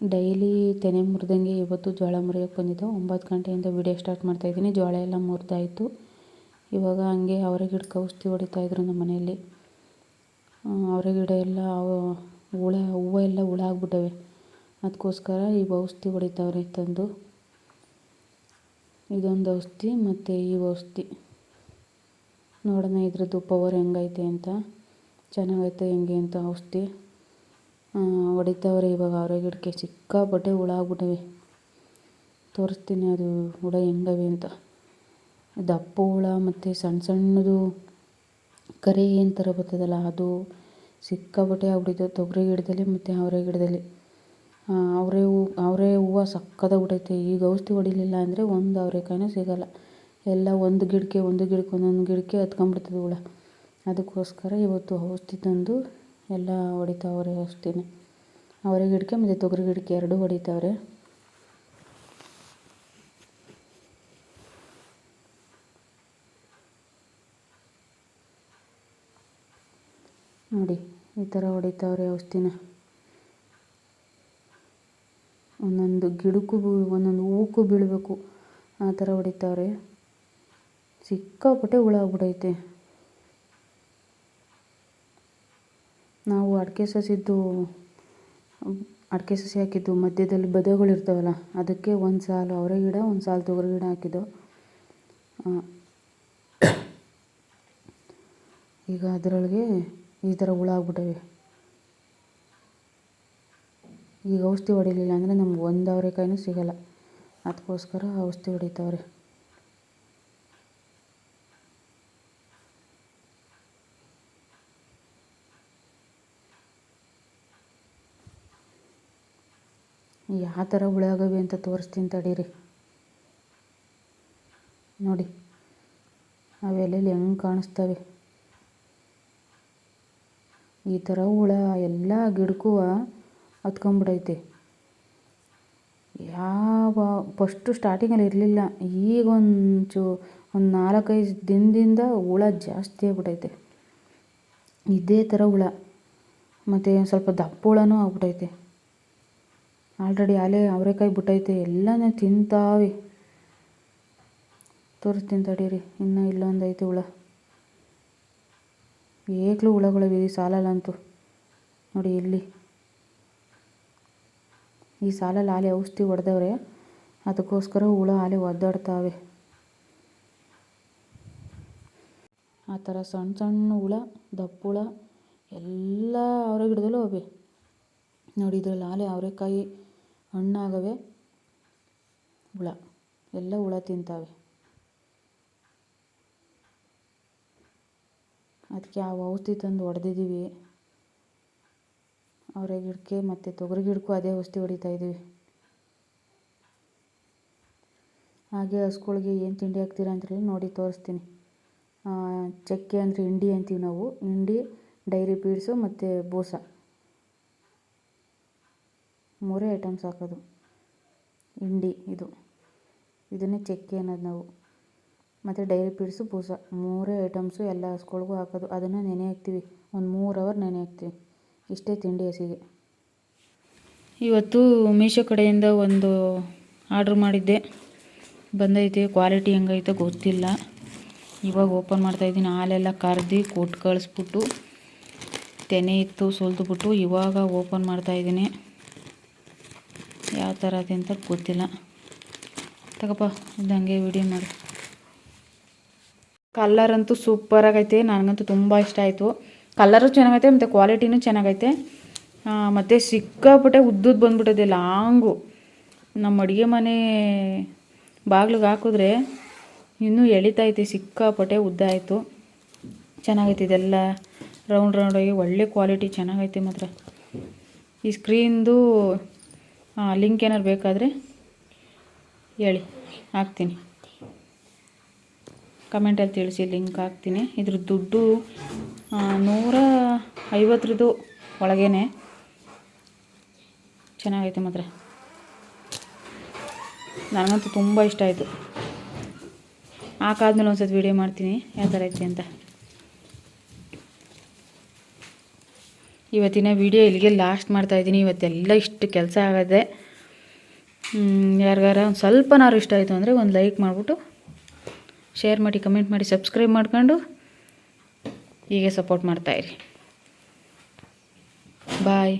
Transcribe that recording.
Daily ತೆನೆ ಮುರಿದಂಗೆ ಇವತ್ತು ಜೋಳ ಮುರಿಯೋಕ್ಕೆ ಬಂದಿದ್ದು ಒಂಬತ್ತು ಗಂಟೆಯಿಂದ ವಿಡಿಯೋ ಸ್ಟಾರ್ಟ್ ಮಾಡ್ತಾಯಿದ್ದೀನಿ ಜೋಳ ಎಲ್ಲ ಮುರಿದಾಯಿತು. ಇವಾಗ ಹಂಗೆ ಅವರೆ ಗಿಡಕ್ಕೆ ಔಷಧಿ ಹೊಡಿತಾಯಿದ್ರು ನಮ್ಮ ಮನೆಯಲ್ಲಿ. ಅವರೆ ಗಿಡ ಎಲ್ಲ ಹುಳ, ಹೂವು ಎಲ್ಲ ಹುಳ ಆಗ್ಬಿಟ್ಟವೆ ಅದಕ್ಕೋಸ್ಕರ ಈ ಔಷಧಿ ಹೊಡಿತಾವ್ರೆ ತಂದು. ಇದೊಂದು ಔಷಧಿ ಮತ್ತು ಈ ಔಷಧಿ. ನೋಡೋಣ ಇದ್ರದ್ದು ಪವರ್ ಹೆಂಗೈತೆ ಅಂತ. ಚೆನ್ನಾಗೈತೆ, ಹೆಂಗೆ ಅಂತ ಔಷಧಿ. ಹೊಡಿತಾವ್ರೆ ಇವಾಗ ಅವರೆ ಗಿಡಕ್ಕೆ. ಸಿಕ್ಕಾಪಟ್ಟೆ ಹುಳ ಆಗ್ಬಿಟ್ಟವೆ. ತೋರಿಸ್ತೀನಿ ಅದು ಹುಳ ಹೆಂಗವೆ ಅಂತ. ದಪ್ಪ ಹುಳ ಮತ್ತು ಸಣ್ಣ ಸಣ್ಣದು ಕರಿ ಏನು ಥರ ಬರ್ತದಲ್ಲ ಅದು ಸಿಕ್ಕಾಪಟ್ಟೆ ಆಗ್ಬಿಟ್ಟಿದೆ ತೊಗರಿ ಗಿಡದಲ್ಲಿ ಮತ್ತು ಅವರೆ ಗಿಡದಲ್ಲಿ. ಅವರೆ ಹೂ, ಅವರೆ ಹೂವು ಸಕ್ಕತ್ತಾಗ್ಬಿಟ್ಟೈತೆ ಈಗ ಔಷಧಿ ಹೊಡಿಲಿಲ್ಲ ಅಂದರೆ ಒಂದು ಅವರೆಕಾಯಿನೂ ಸಿಗೋಲ್ಲ. ಎಲ್ಲ ಒಂದು ಗಿಡಕ್ಕೆ ಒಂದು ಗಿಡಕ್ಕೆ, ಒಂದೊಂದು ಗಿಡಕ್ಕೆ ಹತ್ಕೊಂಡ್ಬಿಡ್ತದೆ ಹುಳ. ಅದಕ್ಕೋಸ್ಕರ ಇವತ್ತು ಔಷಧಿ ತಂದು ಎಲ್ಲ ಹೊಡಿತಾವ್ರೆ ಅಷ್ಟೇ ಅವರೆ ಗಿಡಕ್ಕೆ ಮತ್ತು ತೊಗರಿ ಗಿಡಕ್ಕೆ ಎರಡೂ ಹೊಡಿತಾವ್ರೆ. ನೋಡಿ, ಈ ಥರ ಹೊಡಿತಾವ್ರೆ ಔಷಧಿನ. ಒಂದೊಂದು ಗಿಡಕ್ಕೂ ಒಂದೊಂದು ಹೂವಕ್ಕೂ ಬೀಳಬೇಕು. ಆ ಥರ ಹೊಡಿತಾವ್ರೆ. ಸಿಕ್ಕಾಪಟ್ಟೆ ಹುಳ ಆಗ್ಬಿಟ್ಟೈತೆ ನಾವು ಅಡಿಕೆ ಸಸಿದ್ದು, ಅಡಿಕೆ ಸಸಿ ಹಾಕಿದ್ದು, ಮಧ್ಯದಲ್ಲಿ ಬದೆಗಳು ಇರ್ತಾವಲ್ಲ, ಅದಕ್ಕೆ ಒಂದು ಸಾಲು ಅವರೆ ಗಿಡ, ಒಂದು ಸಾಲು ತೊಗರಿ ಗಿಡ ಹಾಕಿದ್ದು. ಈಗ ಅದರೊಳಗೆ ಈ ಥರ ಹುಳ ಆಗ್ಬಿಟ್ಟವೆ. ಈಗ ಔಷಧಿ ಹೊಡಿಲಿಲ್ಲ ಅಂದರೆ ನಮ್ಗೆ ಒಂದು ಅವರೆಕಾಯಿನೂ ಸಿಗೋಲ್ಲ. ಅದಕ್ಕೋಸ್ಕರ ಔಷಧಿ ಹೊಡಿತಾವ್ರೆ. ಯಾವ ಥರ ಹುಳ ಆಗವೆ ಅಂತ ತೋರಿಸ್ತೀನಿ ತಡೀರಿ. ನೋಡಿ ಅವೆಲೆಲ್ಲಿ ಹೆಂಗೆ ಕಾಣಿಸ್ತವೆ. ಈ ಥರ ಹುಳ, ಎಲ್ಲ ಗಿಡಕ್ಕೂ ಹತ್ಕೊಂಬಿಡೈತೆ ಯಾವ, ಫಸ್ಟು ಸ್ಟಾರ್ಟಿಂಗಲ್ಲಿ ಇರಲಿಲ್ಲ, ಈಗ ಒಂದು ಒಂದು ನಾಲ್ಕೈದು ದಿನದಿಂದ ಹುಳ ಜಾಸ್ತಿ ಆಗ್ಬಿಟ್ಟೈತೆ ಇದೇ ಥರ ಹುಳ, ಮತ್ತು ಸ್ವಲ್ಪ ದಪ್ಪ ಹುಳನೂ ಆಗ್ಬಿಟ್ಟೈತೆ ಆಲ್ರೆಡಿ ಆಲೇ ಅವರೆಕಾಯಿ ಬಿಟ್ಟೈತೆ, ಎಲ್ಲನೇ ತಿಂತಾವೆ. ತೋರಿಸ್ತೀನಿ ತಡೀರಿ ಇನ್ನು ಇಲ್ಲೊಂದು ಐತೆ ಹುಳ. ಏಕ್ಲೂ ಹುಳಗಳಿವೆ ಈ ಸಾಲಲ್ಲಂತೂ. ನೋಡಿ ಇಲ್ಲಿ. ಈ ಸಾಲಲ್ಲಿ ಆಲೆ ಔಷಧಿ ಹೊಡೆದವ್ರೆ, ಅದಕ್ಕೋಸ್ಕರ ಹುಳ ಆಲೆ ಒದ್ದಾಡ್ತಾವೆ. ಆ ಥರ ಸಣ್ಣ ಸಣ್ಣ ಹುಳ, ದಪ್ಪ ಹುಳ, ಎಲ್ಲ ಅವರೆ ಗಿಡದಲ್ಲೂ ಅವೆ. ನೋಡಿ ಇದರಲ್ಲಿ ಆಲೆ ಅವರೆಕಾಯಿ ಹಣ್ಣಾಗವೆ, ಹುಳ, ಎಲ್ಲ ಹುಳ ತಿಂತಾವೆ. ಅದಕ್ಕೆ ಆ ಔಷಧಿ ತಂದು ಹೊಡೆದಿದ್ದೀವಿ ಅವರೆ ಗಿಡಕ್ಕೆ ಮತ್ತು ತೊಗರಿ ಗಿಡಕ್ಕೂ ಅದೇ ಔಷಧಿ ಹೊಡಿತಾ ಇದ್ದೀವಿ ಹಾಗೆ ಹಸುಗಳ್ಗೆ ಏನು ತಿಂಡಿ ಹಾಕ್ತೀರಾ ಅಂತೇಳಿ ನೋಡಿ ತೋರಿಸ್ತೀನಿ. ಚಕ್ಕೆ ಅಂದರೆ ಹಿಂಡಿ ಅಂತೀವಿ ನಾವು. ಹಿಂಡಿ, ಡೈರಿ ಪೀಡ್ಸು ಮತ್ತು ಬೂಸ. ಮೂರೇ ಐಟಮ್ಸ್ ಹಾಕೋದು. ಹಿಂಡಿ ಇದು. ಇದನ್ನೇ ಚಕ್ಕೆ ಅನ್ನೋದು ನಾವು. ಮತ್ತು ಡೈರಿ ಪೀಡ್ಸು ಬೂಸ ಮೂರೇ ಐಟಮ್ಸು ಎಲ್ಲ ಹಸ್ಗಳ್ಗೂ ಹಾಕೋದು. ಅದನ್ನು ನೆನೆ ಹಾಕ್ತೀವಿ. ಒಂದು ಮೂರು ಅವರ್ ನೆನೆ ಹಾಕ್ತೀವಿ. ಇಷ್ಟೇ ತಿಂಡಿ ಹಸಿಗೆ. ಇವತ್ತು ಮೀಶೋ ಕಡೆಯಿಂದ ಒಂದು ಆರ್ಡ್ರ್ ಮಾಡಿದ್ದೆ. ಬಂದೈತೆ. ಕ್ವಾಲಿಟಿ ಹೆಂಗೈತೆ ಗೊತ್ತಿಲ್ಲ. ಇವಾಗ ಓಪನ್ ಮಾಡ್ತಾಯಿದ್ದೀನಿ ಹಾಲೆಲ್ಲ ಕರ್ದು ಕೊಟ್ಟು ಕಳಿಸ್ಬಿಟ್ಟು, ತೆನೆ ಇತ್ತು ಸುಲಿದ್ಬಿಟ್ಟು ಇವಾಗ ಓಪನ್ ಮಾಡ್ತಾಯಿದ್ದೀನಿ ಯಾವ ಥರ ಅದೇ ಅಂತ ಗೊತ್ತಿಲ್ಲ. ತಗಪ್ಪ, ಇದ್ದಂಗೆ ವಿಡಿಯೋ ಮಾಡಿ. ಕಲ್ಲರ್ ಅಂತೂ ಸೂಪರಾಗೈತೆ ನನಗಂತೂ ತುಂಬ ಇಷ್ಟ ಆಯಿತು. ಕಲ್ಲರು ಚೆನ್ನಾಗೈತೆ, ಮತ್ತು ಕ್ವಾಲಿಟಿನೂ ಚೆನ್ನಾಗೈತೆ. ಮತ್ತು ಸಿಕ್ಕಾಪಟ್ಟೆ ಉದ್ದುದ್ದು ಬಂದ್ಬಿಟ್ಟಿದೆ, ಲಾಂಗು. ನಮ್ಮ ಅಡುಗೆ ಮನೆ ಬಾಗ್ಲಿಗೆ ಹಾಕಿದ್ರೆ ಇನ್ನೂ ಎಳಿತೈತೆ ಸಿಕ್ಕಾಪಟ್ಟೆ ಉದ್ದ ಆಯಿತು. ಚೆನ್ನಾಗೈತೆ ಇದೆಲ್ಲ. ರೌಂಡ್ ರೌಂಡಾಗಿ ಒಳ್ಳೆ ಕ್ವಾಲಿಟಿ ಚೆನ್ನಾಗೈತೆ ಮಾತ್ರ. ಈ ಸ್ಕ್ರೀನ್ದು ಲಿಂಕ್ ಏನಾರು ಬೇಕಾದರೆ ಹೇಳಿ. ಹಾಕ್ತೀನಿ. ಕಮೆಂಟಲ್ಲಿ ತಿಳಿಸಿ ಲಿಂಕ್ ಹಾಕ್ತೀನಿ. ಇದ್ರ ದುಡ್ಡು ನೂರ ಐವತ್ತರದ್ದು ಒಳಗೇ ಚೆನ್ನಾಗೈತೆ ಮಾತ್ರ. ನನಗಂತೂ ತುಂಬ ಇಷ್ಟ ಆಯಿತು. ಹಾಕಾದ್ಮೇಲೆ ಒಂದು ಸತಿ ವೀಡಿಯೋ ಮಾಡ್ತೀನಿ. ಯಾವ ಥರ ಐತೆ ಅಂತ. ಇವತ್ತಿನ ವಿಡಿಯೋ ಇಲ್ಲಿಗೆ ಲಾಸ್ಟ್ ಮಾಡ್ತಾಯಿದ್ದೀನಿ ಇವತ್ತೆಲ್ಲ ಇಷ್ಟು ಕೆಲಸ ಆಗದೆ ಯಾರಿಗಾರ ಒಂದು ಸ್ವಲ್ಪನಾರು ಇಷ್ಟ ಆಯಿತು ಅಂದರೆ ಒಂದು ಲೈಕ್ ಮಾಡಿಬಿಟ್ಟು ಶೇರ್ ಮಾಡಿ ಕಮೆಂಟ್ ಮಾಡಿ ಸಬ್ಸ್ಕ್ರೈಬ್ ಮಾಡ್ಕೊಂಡು ಹೀಗೆ ಸಪೋರ್ಟ್ ಮಾಡ್ತಾಯಿರಿ ಬಾಯ್